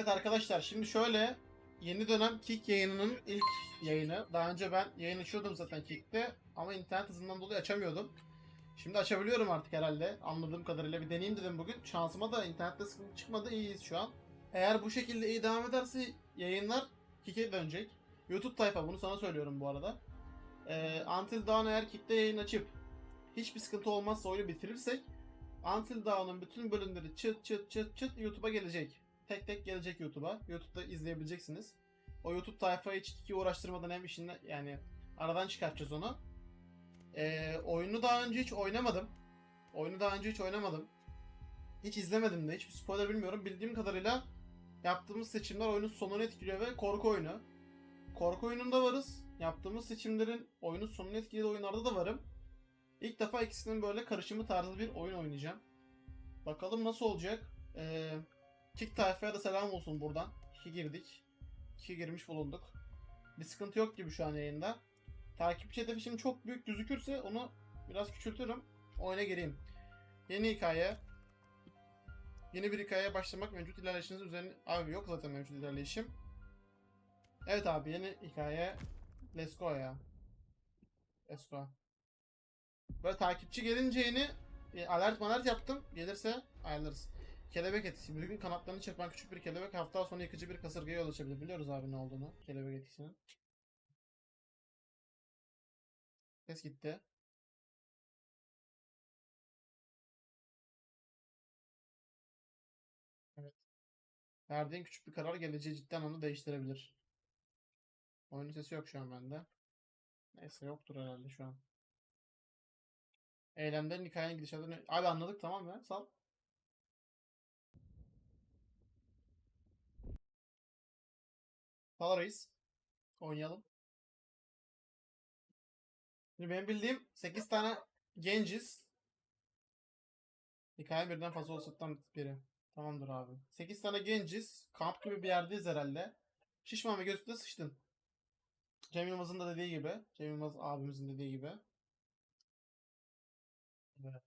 Evet arkadaşlar şimdi şöyle yeni dönem Kick yayınının ilk yayını. Daha önce ben yayın açıyordum zaten Kick'te ama internet hızından dolayı açamıyordum. Şimdi açabiliyorum artık herhalde. Anladığım kadarıyla bir deneyeyim dedim bugün. Şansıma da internette sıkıntı çıkmadı. iyiyiz şu an. Eğer bu şekilde iyi devam ederse yayınlar Kick'e dönecek. YouTube tayfa bunu sana söylüyorum bu arada. Ee, Until Dawn eğer Kick'te yayın açıp hiçbir sıkıntı olmazsa oyunu bitirirsek Until Dawn'un bütün bölümleri çıt çıt çıt çıt YouTube'a gelecek. Tek tek gelecek YouTube'a. YouTube'da izleyebileceksiniz. O YouTube tayfayı hiç iki uğraştırmadan hem işini yani aradan çıkartacağız onu. Ee, oyunu daha önce hiç oynamadım. Oyunu daha önce hiç oynamadım. Hiç izlemedim de. Hiçbir spoiler bilmiyorum. Bildiğim kadarıyla yaptığımız seçimler oyunun sonunu etkiliyor ve korku oyunu. Korku oyununda varız. Yaptığımız seçimlerin oyunun sonunu etkilediği oyunlarda da varım. İlk defa ikisinin böyle karışımı tarzı bir oyun oynayacağım. Bakalım nasıl olacak. Ee, Kick tayfaya da selam olsun buradan. İki girdik. İki girmiş bulunduk. Bir sıkıntı yok gibi şu an yayında. Takipçi hedefi şimdi çok büyük gözükürse onu biraz küçültürüm. Oyuna gireyim. Yeni hikaye. Yeni bir hikayeye başlamak mevcut ilerleyişiniz üzerine... Abi yok zaten mevcut ilerleyişim. Evet abi yeni hikaye. Let's go ya. Let's go. Böyle takipçi gelince yeni e, alert malert yaptım. Gelirse ayarlarız. Kelebek etkisi. Bir kanatlarını çırpan küçük bir kelebek hafta sonu yıkıcı bir kasırgaya yol açabilir. Biliyoruz abi ne olduğunu. Kelebek etkisinin. Ses gitti. Evet. Verdiğin küçük bir karar geleceği cidden onu değiştirebilir. Oyunun sesi yok şu an bende. Neyse yoktur herhalde şu an. Eylemlerin hikayenin gidişatını... Abi anladık tamam ya sal. Reis. Oynayalım. Şimdi benim bildiğim 8 tane genciz. Hikaye birden fazla olsaktan biri. Tamamdır abi. 8 tane genciz. Kamp gibi bir yerdeyiz herhalde. Şişman ve gözlükle sıçtın. Cem Yılmaz'ın da dediği gibi. Cem Yılmaz abimizin dediği gibi. Evet.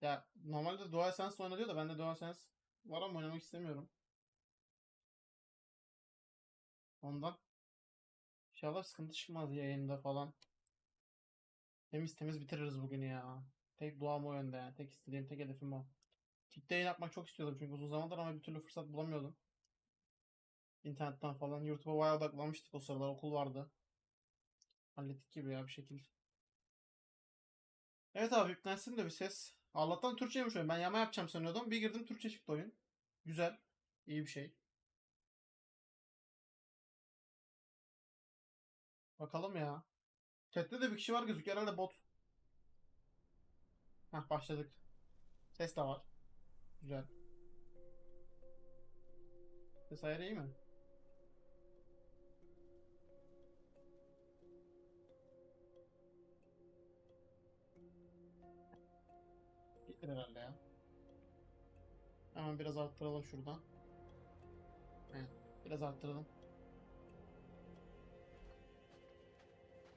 Ya normalde DualSense oynanıyor da bende DualSense var ama oynamak istemiyorum. Ondan. İnşallah sıkıntı çıkmaz yayında falan. Temiz temiz bitiririz bugün ya. Tek duam o yönde yani. Tek istediğim, tek hedefim o. Kick'te yayın yapmak çok istiyordum çünkü uzun zamandır ama bir türlü fırsat bulamıyordum. İnternetten falan. YouTube'a bayağı odaklanmıştık o sıralar. Okul vardı. Hallettik gibi ya bir şekilde. Evet abi yüklensin de bir ses. Allah'tan Türkçeymiş oyun. Ben yama yapacağım sanıyordum. Bir girdim Türkçe çıktı oyun. Güzel. İyi bir şey. Bakalım ya. Chat'te de bir kişi var gözüküyor. Herhalde bot. Heh başladık. Ses de var. Güzel. Ses ayarı iyi mi? Gelir herhalde ya. Hemen biraz arttıralım şuradan. Evet, biraz arttıralım.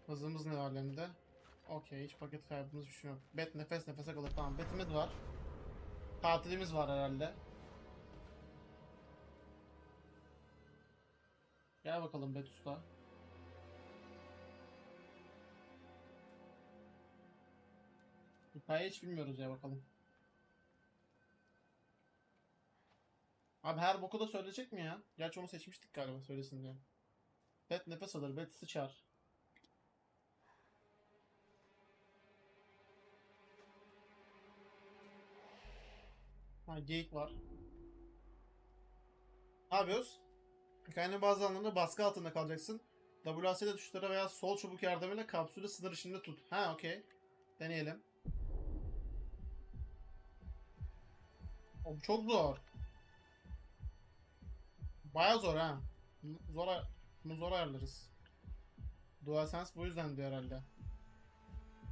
Hızımız ne alemde? Okey, hiç paket kaybımız bir şey yok. Bet nefes nefese kalır. Tamam, betimiz var. Tatilimiz var herhalde. Gel bakalım Bet Usta. Hikaye hiç bilmiyoruz ya bakalım. Abi her boku da söyleyecek mi ya? Gerçi onu seçmiştik galiba söylesin diye. Bet nefes alır, Bet sıçar. Ha geyik var. Ne yapıyoruz? Hikayenin bazı anlarında baskı altında kalacaksın. WASD tuşlara veya sol çubuk yardımıyla kapsülü sınır içinde tut. Ha okey. Deneyelim. O bu çok zor. Baya zor ha. Zor, bunu zor ayarlarız. DualSense bu yüzden diyor herhalde.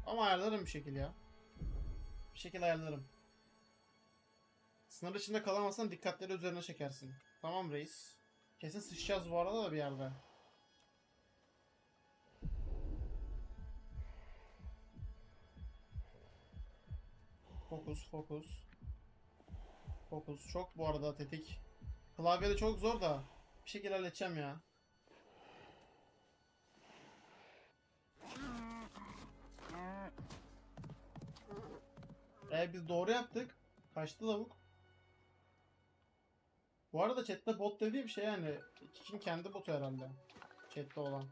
Ama ayarlarım bir şekilde ya. Bir şekilde ayarlarım. Sınır içinde kalamazsan dikkatleri üzerine çekersin. Tamam reis. Kesin sıçacağız bu arada da bir yerde. Fokus, fokus. Fokus. Çok bu arada tetik. Klavyede çok zor da bir şekilde halledeceğim ya. E biz doğru yaptık. Kaçtı lavuk. Bu arada chatte bot dediği bir şey yani. Kik'in kendi botu herhalde. Chatte olan.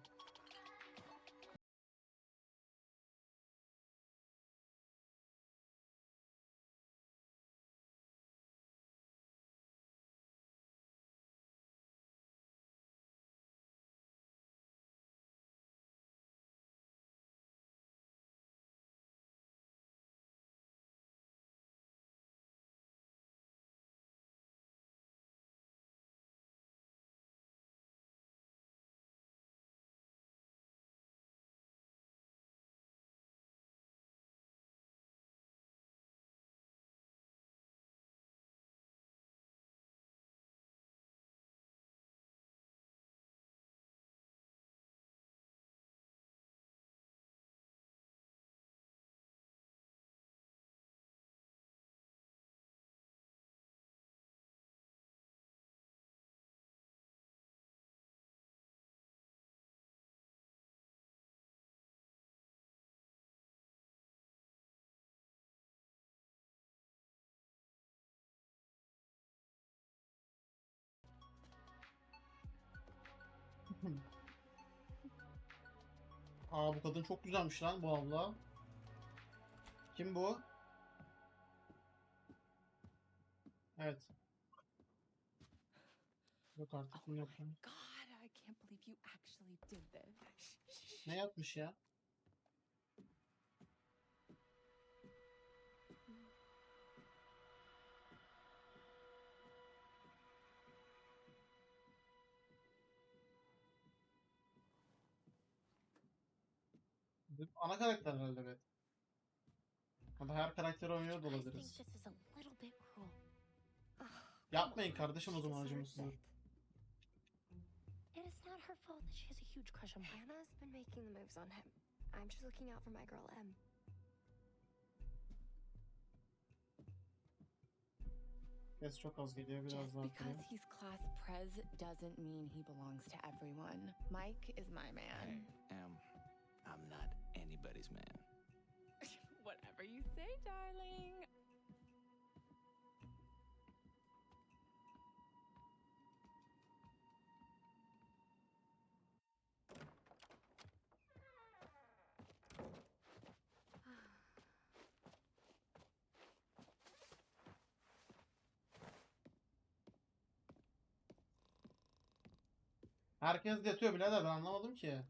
Aa bu kadın çok güzelmiş lan bu abla. Kim bu? Evet. Yok artık bunu yapayım. God, I can't believe you actually did this. Ne yapmış ya? Ana karakter herhalde be. Ya da her karakteri oynuyor da olabiliriz. Yapmayın kardeşim o zaman She deserves acımasızlık. it. It is not her fault that she has a huge crush on me. Hannah's been making the moves on him. I'm just looking out for my girl Em. Ses çok az geliyor biraz daha. because he's class prez doesn't mean he belongs to everyone. Mike is my man. Hey, Em, I'm not anybody's man. Whatever you say, darling. Herkes de yatıyor birader ben anlamadım ki.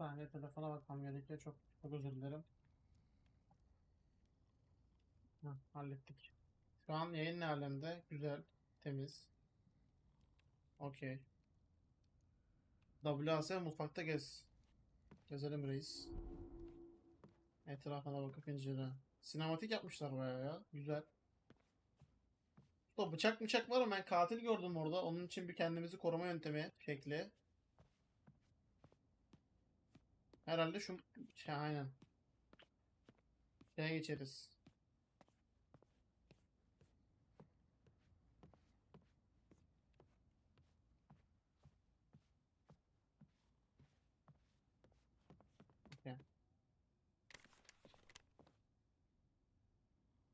Saniye telefona bakmam gerekiyor. Çok çok özür dilerim. Heh, hallettik. Şu an yayın alemde? Güzel, temiz. Okey. WAS mutfakta gez. Gezelim reis. Etrafına bakıp incele. Sinematik yapmışlar bayağı ya. Güzel. Da bıçak bıçak var ama ben katil gördüm orada. Onun için bir kendimizi koruma yöntemi şekli. Herhalde şu şey aynen. Şeye geçeriz.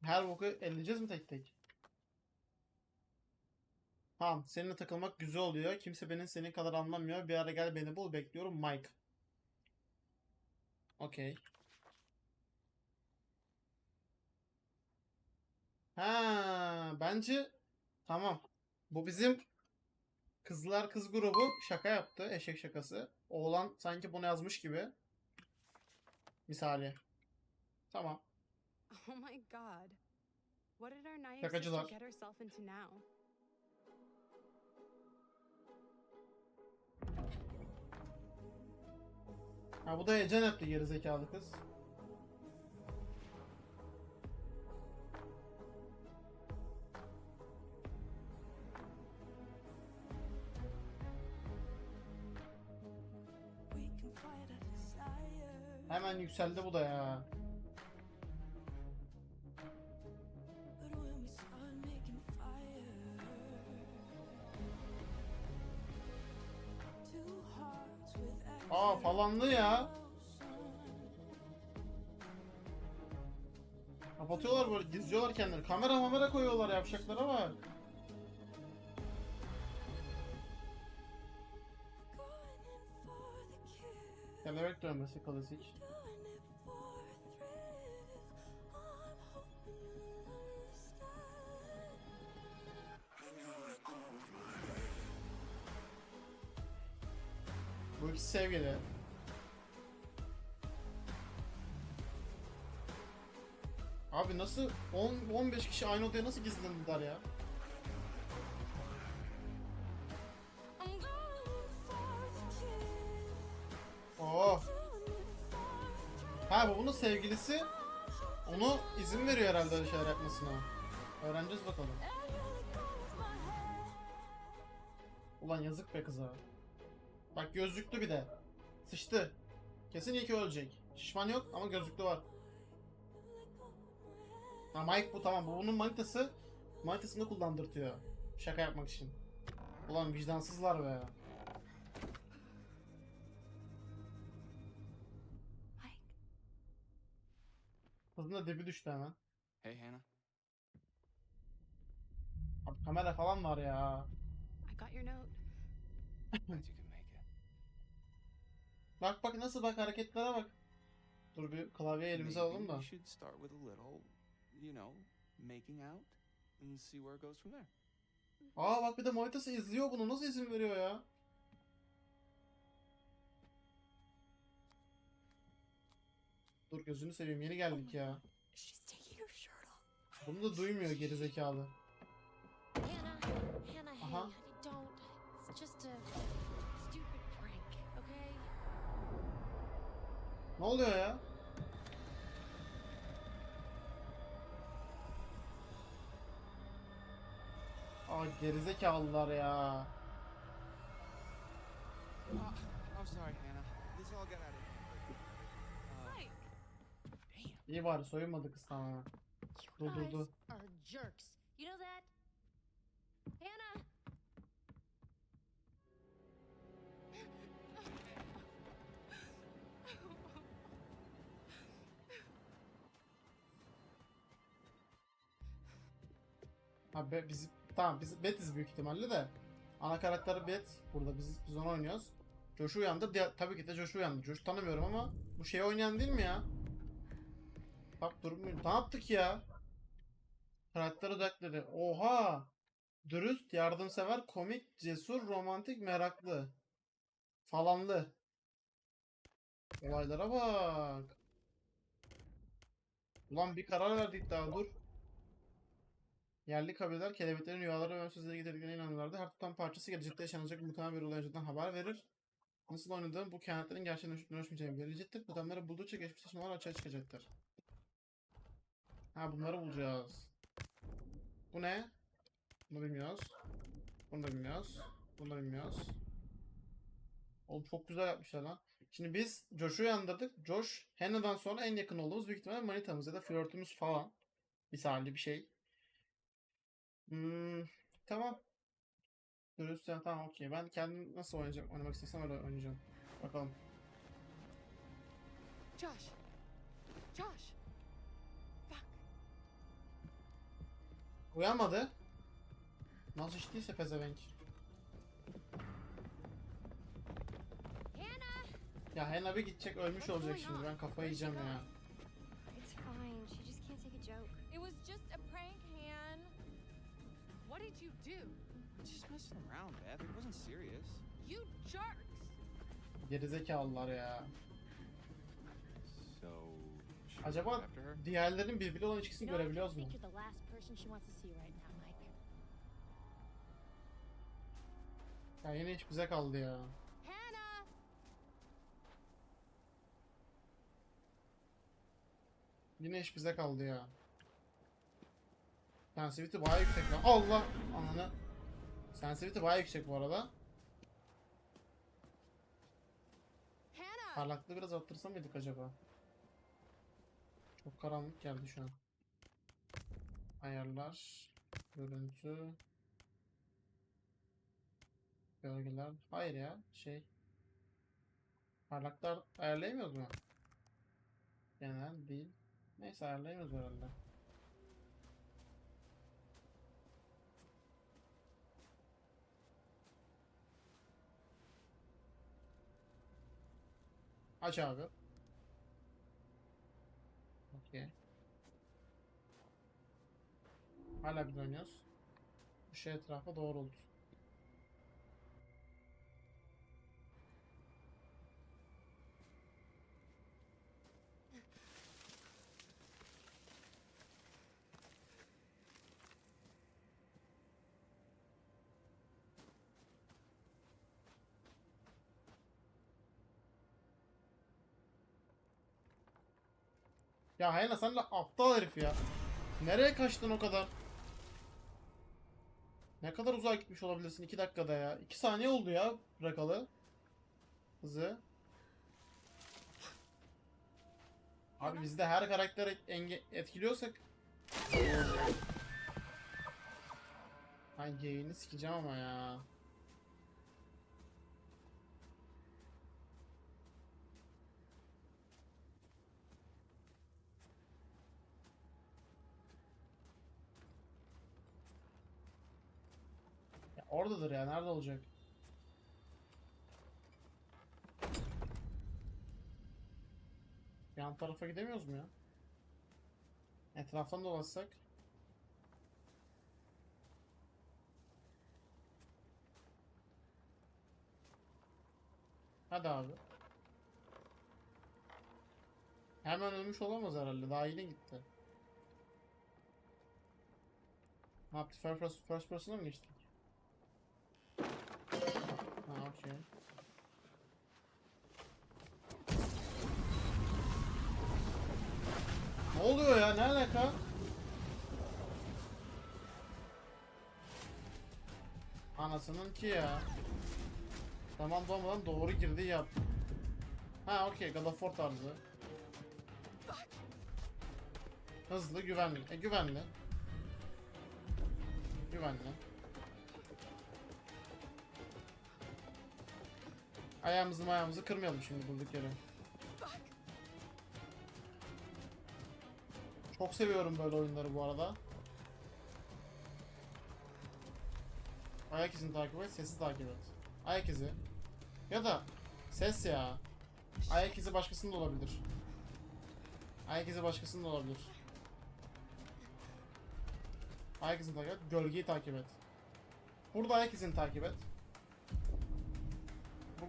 Her boku elleyeceğiz mi tek tek? Tamam, seninle takılmak güzel oluyor. Kimse beni senin kadar anlamıyor. Bir ara gel beni bul. Bekliyorum Mike. Okey. Ha, bence tamam. Bu bizim kızlar kız grubu şaka yaptı. Eşek şakası. Oğlan sanki bunu yazmış gibi. Misali. Tamam. Oh my god. What did our sister get herself into now? Ha bu da heyecan yaptı gerizekalı kız. Hemen yükseldi bu da ya. Aa falanlı ya. Kapatıyorlar böyle gizliyorlar kendileri. Kamera mamera koyuyorlar yapacaklara bak. Kelebek dönmesi klasik. İkisi sevgili. Abi nasıl 10 15 kişi aynı odaya nasıl gizlendiler ya? Oo. Ha bu bunun sevgilisi onu izin veriyor herhalde öyle şeyler yapmasına. Öğreneceğiz bakalım. Ulan yazık be kıza. Bak gözlüklü bir de. Sıçtı. Kesin iyi ki ölecek. Şişman yok ama gözlüklü var. Ha Mike bu tamam. Bu bunun manitası. Manitasını kullandırtıyor. Şaka yapmak için. Ulan vicdansızlar be. Kızın da dibi düştü hemen. Hey, Hannah. Abi kamera falan var ya. I got your note. Bak bak nasıl bak hareketlere bak. Dur bir klavye elimize alalım da. Should start with a little, you know, making out and see where it goes from there. Aa bak bir de manitası izliyor bunu. Nasıl izin veriyor ya? Dur gözünü seveyim yeni geldik ya. she's taking her shirt off. Bunu da duymuyor gerizekalı. Hannah, Hannah, hey, honey, don't. It's just a Ne oluyor ya? Aa gerizekalılar ya. Uh, I'm sorry, Hannah. This all got out of hand. Uh, Mike! damn. İyi bari soyunmadı kız tamamen. You Durdurdu. guys are jerks. You know that? Ha be, biz tamam biz Betiz büyük ihtimalle de. Ana karakter Bet. Burada biz biz onu oynuyoruz. Josh uyandı. Diğer, tabii ki de Josh uyandı. Josh tanımıyorum ama bu şeyi oynayan değil mi ya? Bak durmuyor. Ne yaptık ya? Karakter odakları. Oha! Dürüst, yardımsever, komik, cesur, romantik, meraklı. Falanlı. Olaylara bak. Ulan bir karar verdik daha dur. Yerli kabileler kelebeklerin rüyaları ve ölümsüzlüğe getirdiklerine inanırlardı. Her tutan parçası gelecekte yaşanacak muhtemel bir olay önceden haber verir. Nasıl oynadığım bu kehanetlerin dönüş- dönüşmeyeceğini belirleyecektir. Totemleri buldukça geçmiş taşımalar açığa çıkacaktır. Ha bunları bulacağız. Bu ne? Bunu bilmiyoruz. Bunu da bilmiyoruz. Bunu da bilmiyoruz. Oğlum çok güzel yapmışlar lan. Şimdi biz Josh'u uyandırdık. Josh, Hannah'dan sonra en yakın olduğumuz büyük ihtimalle manitamız ya da flörtümüz falan. Misali bir şey. Hmm, tamam. Dürüst ya tamam okey. Ben kendim nasıl oynayacağım, oynamak istesem öyle oynayacağım. Bakalım. Josh! Josh! Fuck! Uyanmadı. Nasıl içtiyse pezevenk. Ya Hannah bir gidecek ölmüş olacak şimdi. Ben kafayı yiyeceğim ya. It's fine. She just can't take a joke. You do? Just messing around, Beth. It wasn't serious. You jerks! Gerizekalılar ya. So, Acaba After her. diğerlerin birbiri olan ilişkisini know, I görebiliyoruz mu? think you're the last person she wants to see right now, Mike. Ya yine iş bize kaldı ya. Hannah! Yine iş bize kaldı ya. Sensitivity bayağı yüksek lan. Allah! Ananı. Sensitivity bayağı yüksek bu arada. Parlaklığı biraz arttırsam mıydık acaba? Çok karanlık geldi şu an. Ayarlar. Görüntü. Gölgeler. Hayır ya. Şey. Parlaklar ayarlayamıyoruz mu? Genel değil. Neyse ayarlayamıyoruz herhalde. Aç abi. Okey. Hala biz oynuyoruz. Bu şey etrafa doğruldu. Ya Hayna sen de aptal herif ya. Nereye kaçtın o kadar? Ne kadar uzağa gitmiş olabilirsin 2 dakikada ya. 2 saniye oldu ya bırakalı. Hızı. Abi bizde her karakter etkiliyorsak Ay geyini sikeceğim ama ya. Oradadır ya. Nerede olacak? Yan tarafa gidemiyoruz mu ya? Etraftan dolaşsak. Hadi abi. Hemen ölmüş olamaz herhalde. Daha yeni gitti. Ne yaptı? First, first person'a mı geçtik? Okey. Ne oluyor ya? Ne alaka? Anasının ki ya. Tamam doğmadan doğru girdi yap. Ha okey God of War tarzı. Hızlı güvenli. E güvenli. Güvenli. Ayağımızı ayağımızı kırmayalım şimdi durduk yere. Çok seviyorum böyle oyunları bu arada. Ayak izini takip et, sesi takip et. Ayak izi. Ya da ses ya. Ayak izi başkasının da olabilir. Ayak izi başkasının da olabilir. Ayak izini takip et, gölgeyi takip et. Burada ayak izini takip et.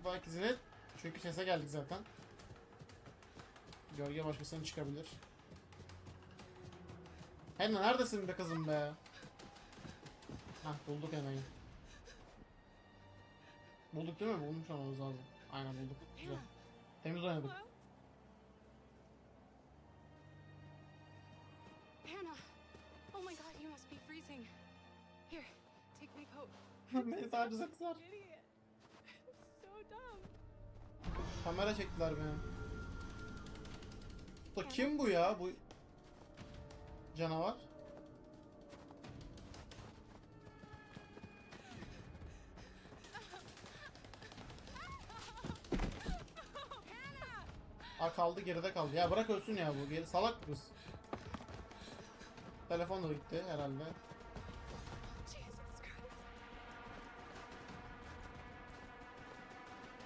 Ayak izini çünkü sese geldik zaten. Gölge başkasının çıkabilir. Henna neredesin be kızım be? Hah bulduk Henna'yı. Bulduk değil mi? Bulmuş olmamız lazım. Aynen bulduk. Güzel. Temiz oynadık. Hannah! Oh my god, you must be freezing. Here, take my coat. Sadece kızar. Kamera çektiler beni. Bu kim bu ya? Bu canavar. Aa kaldı geride kaldı. Ya bırak ölsün ya bu. Geri salak kız. Telefon da gitti herhalde.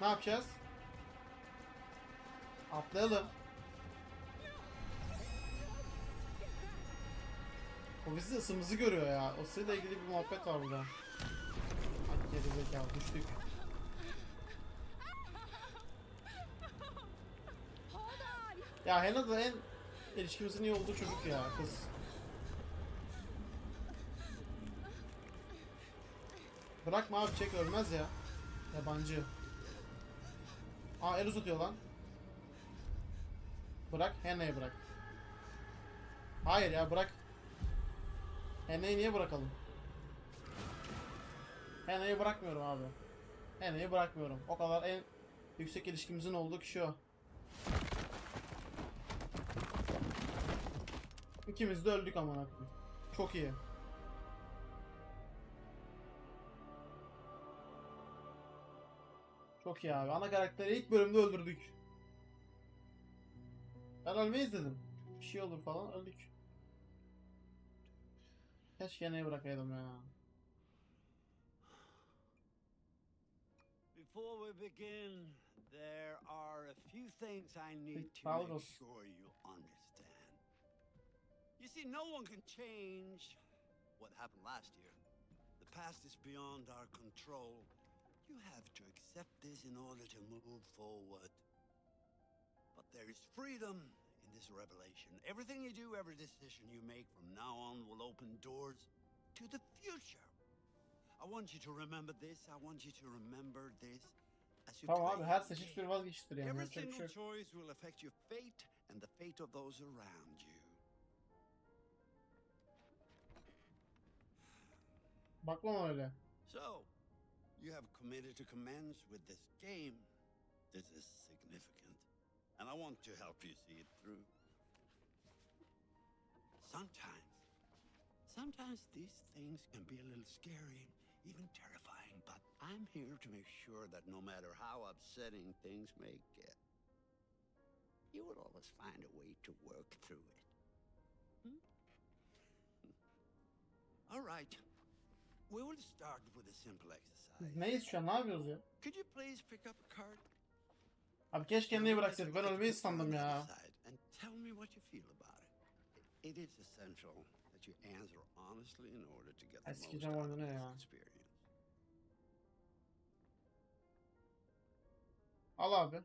Ne yapacağız? Atlayalım. O bizi ısımızı görüyor ya. O ısıyla ilgili bir muhabbet var burada. Hadi geri düştük. Ya Hena da en ilişkimizin iyi olduğu çocuk ya kız. Bırakma abi çek ölmez ya. Yabancı. Aa el uzatıyor lan. Bırak Henna'yı bırak. Hayır ya bırak. Henna'yı niye bırakalım? Henna'yı bırakmıyorum abi. Henna'yı bırakmıyorum. O kadar en yüksek ilişkimizin olduğu kişi o. İkimiz de öldük aman akım. Çok iyi. Çok iyi abi. Ana karakteri ilk bölümde öldürdük. Ben ölmeyiz dedim. Bir şey olur falan öldük. Keşke yeneği bırakaydım ya. Before we begin, there are a few things I need to make sure you understand. You see, no one can change what happened last year. The past is beyond our control. You have to accept this in order to move forward. But there is freedom in this revelation. Everything you do, every decision you make from now on will open doors to the future. I want you to remember this. I want you to remember this as you Tamam abi her game. bir vazgeçtir yani. Every bir şey single choice will affect your fate and the fate of those around you. Bakmam öyle. So, you have committed to commence with this game. This is significant, and I want to help you see it through. Sometimes, sometimes these things can be a little scary, even terrifying, but I'm here to make sure that no matter how upsetting things may get, you will always find a way to work through it. Hmm? All right. We will start with a simple exercise. Biz neyiz şu an? Ne yapıyoruz ya? Could you please pick up a card? Abi keşke Henna'yı bıraksaydık. Ben ölmeyi sandım ya. And tell me what you feel about it. It is essential that you answer honestly in order to get the most out of this experience. Al abi.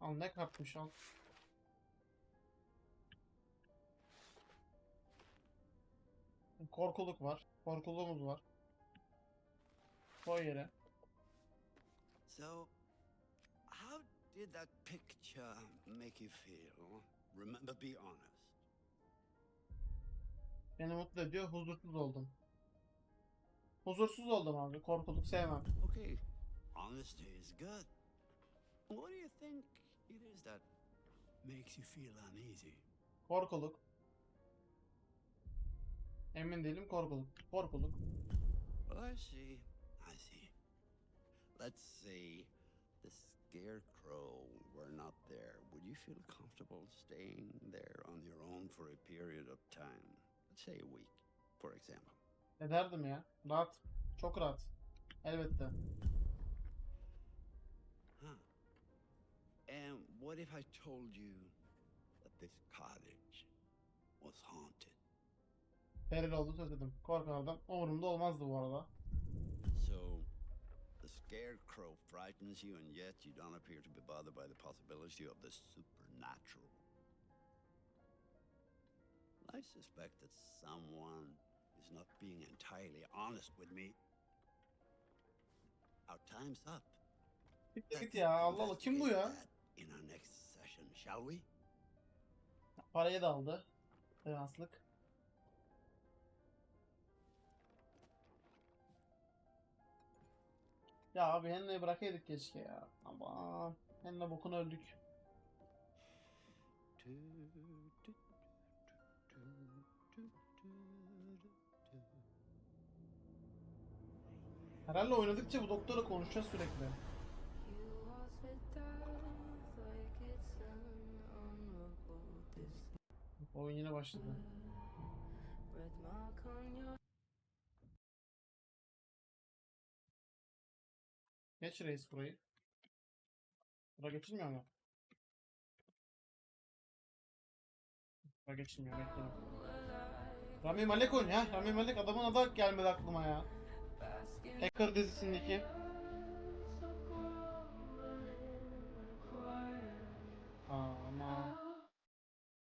Al ne kartmış al. Korkuluk var. Korkuluğumuz var. Koy yere. So, how did that picture make you feel? Remember, be honest. Beni mutlu ediyor. Huzursuz oldum. Huzursuz oldum abi. Korkuluk sevmem. Okay, honesty is good. What do you think it is that makes you feel uneasy? Korkuluk. Emin değilim korkuluk. Korkuluk. I see. I see. Let's see. the scarecrow were not there. Would you feel comfortable staying there on your own for a period of time? Let's say a week, for example. Ederdim ya. Rahat. Çok rahat. Elbette. Huh. And what if I told you that this cottage was haunted? Peril oldu söz dedim. Korkardım. Umurumda olmazdı bu arada. So, the scarecrow frightens you, and yet you don't appear to be bothered by the possibility of the supernatural. I suspect that someone is not being entirely honest with me. Our time's up. Let's git ya. Allah Allah. Kim bu ya? In our next session, shall we? Parayı da aldı. Seanslık. Ya abi Henna'yı bırakaydık keşke ya. Ama Henna bokunu öldük. Herhalde oynadıkça bu doktora konuşacağız sürekli. Oyun yine başladı. Geç reis burayı. Bura geçilmiyor mu? Bura geçilmiyor bekle. Rami Malek oynuyor ya. Rami Malek adamın adı gelmedi aklıma ya. Hacker dizisindeki. Ama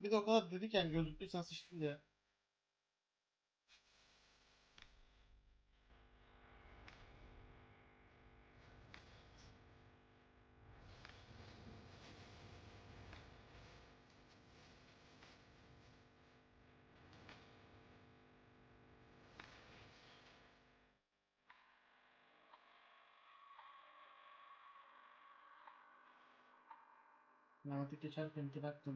Bir de o kadar dedik yani gözlüklüysen sıçtın diye. Sinematik geçerken 2 dakika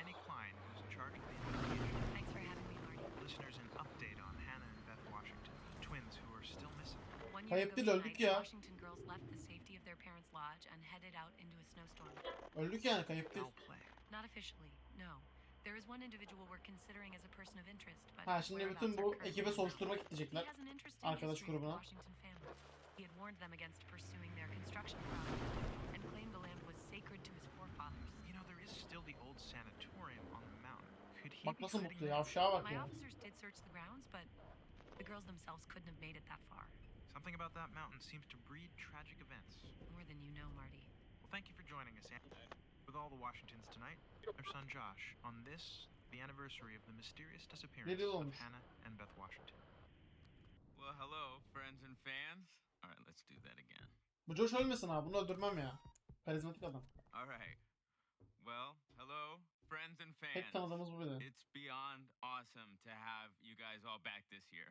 Annie Klein, who's in charge of the investigation, Thanks for having me, Marty. listeners an update on Hannah and Beth Washington, twins who are still missing. One year ago tonight, the Washington girls left the safety of their parents' lodge and headed out into a snowstorm. öldük yani kayıp değil. Play. Not officially, no. There is one individual we're considering as a person of interest, but Ha şimdi bütün bu currently ekibe soruşturma gidecekler. has an interesting Arkadaş history with the grubuna. He had warned them against pursuing their construction project and claimed the land was sacred to his forefathers. You know, there is still the old sanatorium on the mountain. Could he Bak nasıl mutlu there? ya. Aşağı bak My ya. officers did search the grounds, but the girls themselves couldn't have made it that far. Something about that mountain seems to breed tragic events. More than you know, Marty. Well, thank you for joining us, Annie. With all the Washingtons tonight, their son Josh, on this, the anniversary of the mysterious disappearance of. Hannah and Beth Washington. Well, hello, friends and fans. All right, let's do that again. Bu Josh ölmesin abi. Bunu öldürmem ya. Karizmatik adam. All right. Well, hello, friends and fans. tanıdığımız bu bir de. It's beyond awesome to have you guys all back this year.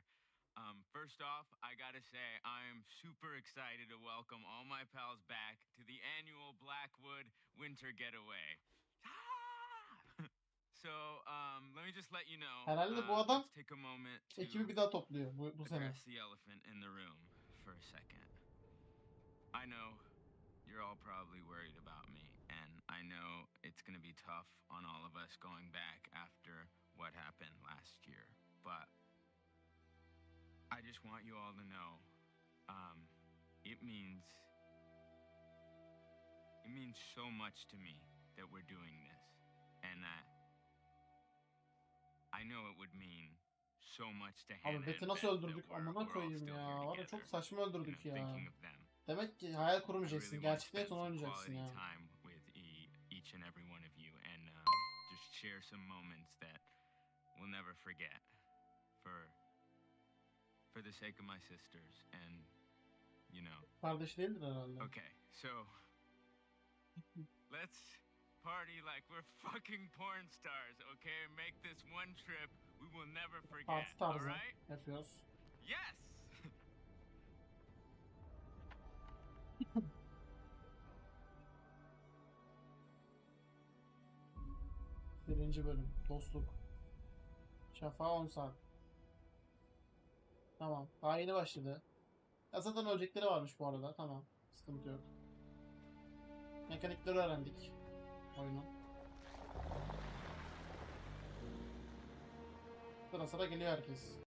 Um, first off, I gotta say, I am super excited to welcome all my pals back to the annual Blackwood Winter Getaway. Ah! so, um, let me just let you know. Herhalde bu uh, adam let's take a moment to Ekibi bir daha topluyor bu, bu sene. address the elephant in the room for a second. I know you're all probably worried about me, and I know it's gonna be tough on all of us going back after what happened last year, but I just want you all to know, um, it means it means so much to me that we're doing this, and that I know it would mean so much to Hannah Abi Beth'i nasıl öldürdük? Amına koyayım ya. Var ya çok saçma öldürdük ya. thinking of them. Demek ki hayal kurmayacaksın. really wanna Gerçekten spend onu some oynayacaksın ya. Each and every one of you and um, just share some moments that we'll never forget for for the sake of my sisters and you know. Kardeş değildir herhalde. okay so let's party like we're fucking porn stars okay? Make this one trip we will never forget Parti all tarzı right yapıyoruz. yes Birinci bölüm. Dostluk. Şafağı 10 saat. Tamam. Daha yeni başladı. Ya zaten ölecekleri varmış bu arada. Tamam. Sıkıntı yok. Mekanikleri öğrendik. Oyunun. Sıra sıra geliyor herkes.